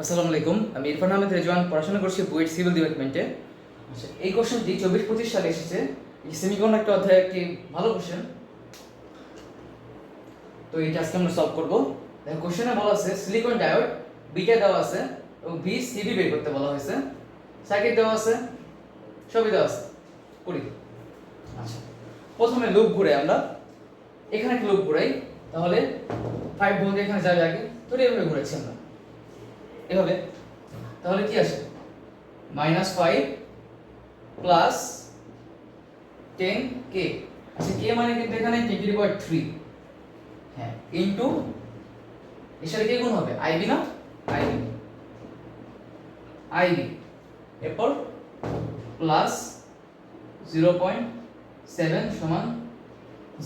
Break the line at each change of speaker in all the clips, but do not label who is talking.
আসসালামু আলাইকুম। আমি ইরফান আহমেদ রেজওয়ান, পড়াশোনা করছি বুয়েট সিভিল ডিপার্টমেন্টে। আচ্ছা এই কোশ্চেনটি চব্বিশ পঁচিশ সালে এসেছে। সেমিকন একটা অধ্যায়, একটি ভালো কোশ্চেন তো এটা আজকে আমরা সলভ করব। দেখো কোশ্চেনে বলা আছে সিলিকন ডায়োড বিটা দেওয়া আছে এবং ভি সিবি বের করতে বলা হয়েছে। সার্কিট দেওয়া আছে, সবই দেওয়া আছে। করি। আচ্ছা প্রথমে লুপ ঘুরে আমরা। এখানে একটা লুপ ঘুরাই। তাহলে ফাইভ ভোল্ট এখানে যাবে আগে। তো এভাবে ঘুরেছি আমরা। এভাবে। তাহলে কি আসে? মাইনাস ফাইভ প্লাস টেন কে আচ্ছা কে মানে কিন্তু এখানে টোয়েন্টি পাওয়ার থ্রি হ্যাঁ ইন্টু এর সাথে কে গুণ হবে। আইবি না? আইবি আইবি এরপর প্লাস জিরো পয়েন্ট সেভেন সমান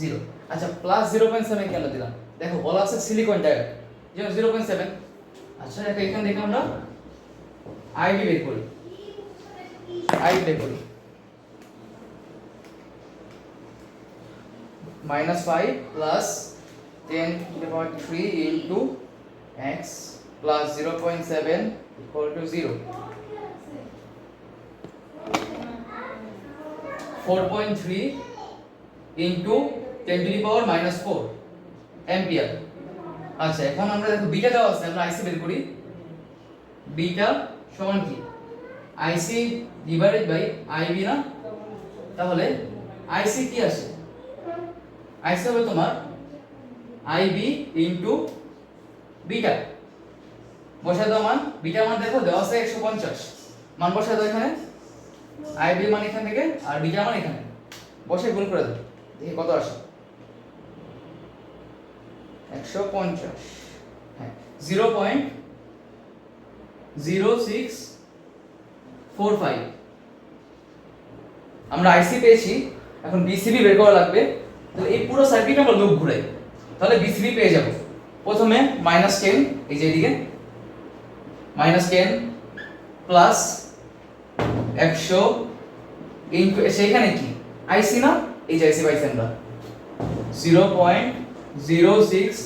জিরো আচ্ছা প্লাস জিরো পয়েন্ট সেভেন কেন দিলাম। দেখো, বলা আছে সিলিকন ডায়োড যেমন জিরো পয়েন্ট সেভেন আচ্ছা দেখো, এখানে দেখে আমরা আইডি বের করি। আইডি বের করি। Minus five plus ten three into x plus zero point seven equal to zero four point three into ten to the power minus four ampere আচ্ছা এখন আমরা দেখো বিটা দেওয়া আছে, আমরা আইসি বের করি। বিটা সমান কি? আইসি ডিভাইডেড বাই আইবি না? তাহলে আইসি কি আসে? আইসি হবে তোমার আইবি ইনটু বিটা। বসায় দাও মান। বিটা মান দেখো, দেওয়া আছে একশো পঞ্চাশ। মান বসায় দাও এখানে। আইবি মান এখান থেকে, আর বিটা মান এখানে। বসে গুণ করে দাও, দেখি কত আসে। একশো পঞ্চাশ। হ্যাঁ zero point zero six four five আমরা আইসি পেয়েছি, এখন বিসিবি বের করা লাগবে। তাহলে এই পুরো সার্কিট আমরা লুপ ঘুরাই। তাহলে বিসিবি পেয়ে যাব। প্রথমে মাইনাস টেন এই যে এদিকে। মাইনাস টেন প্লাস একশো ইন্টু সেখানে কি? আইসি না? এই যে আইসি পাইছি আমরা zero point zero six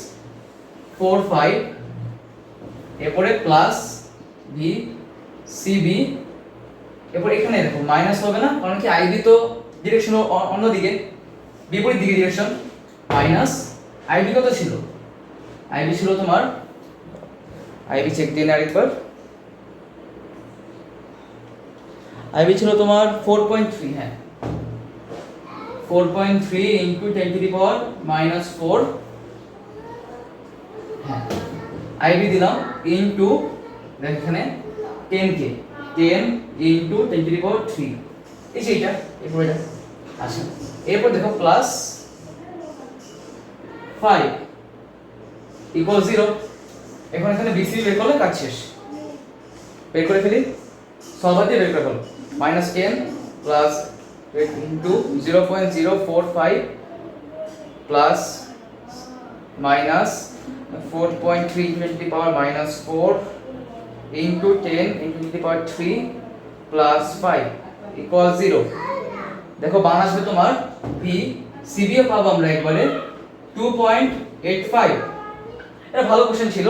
four five এরপরে প্লাস ভি সিবি এরপর এখানে দেখো মাইনাস হবে না, কারণ কি আইবি তো ডিরেকশন অন্যদিকে, বিপরীত দিকে ডিরেকশন মাইনাস আইবি কত ছিল? আইবি ছিল তোমার আইবি চেক দিয়ে আরেকবার। আইবি ছিল তোমার ফোর পয়েন্ট থ্রি হ্যাঁ। Four point three into ten to the power minus four হ্যাঁ। আইবি দিলাম ইন্টু এখানে ten K ten into ten to the power three এই যে এইটা এরপর এটা। আচ্ছা দেখো প্লাস ফাইভ ইকুয়াল জিরো এখন এখানে বিসি বের করলে কাজ শেষ। বের করে ফেলি। সলভার বের করে ফেলো। Minus ten plus into zero point zero four five plus minus four point three twenty power minus four into ten into the power three plus five zero দেখো বান আসবে তোমার ভি সিবিও পাবো আমরা একবারে টু পয়েন্ট এইট ফাইভ এটা ভালো question ছিল।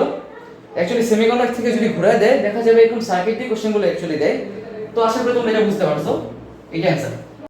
অ্যাকচুয়ালি সেমিকন্ডাক্টর থেকে যদি ঘুরে দেয়, দেখা যাবে এরকম সার্কিট কোশ্চেনগুলো অ্যাকচুয়ালি দেয়। তো আশা করি তোমরা এটা বুঝতে পারছ। এটা অ্যান্সার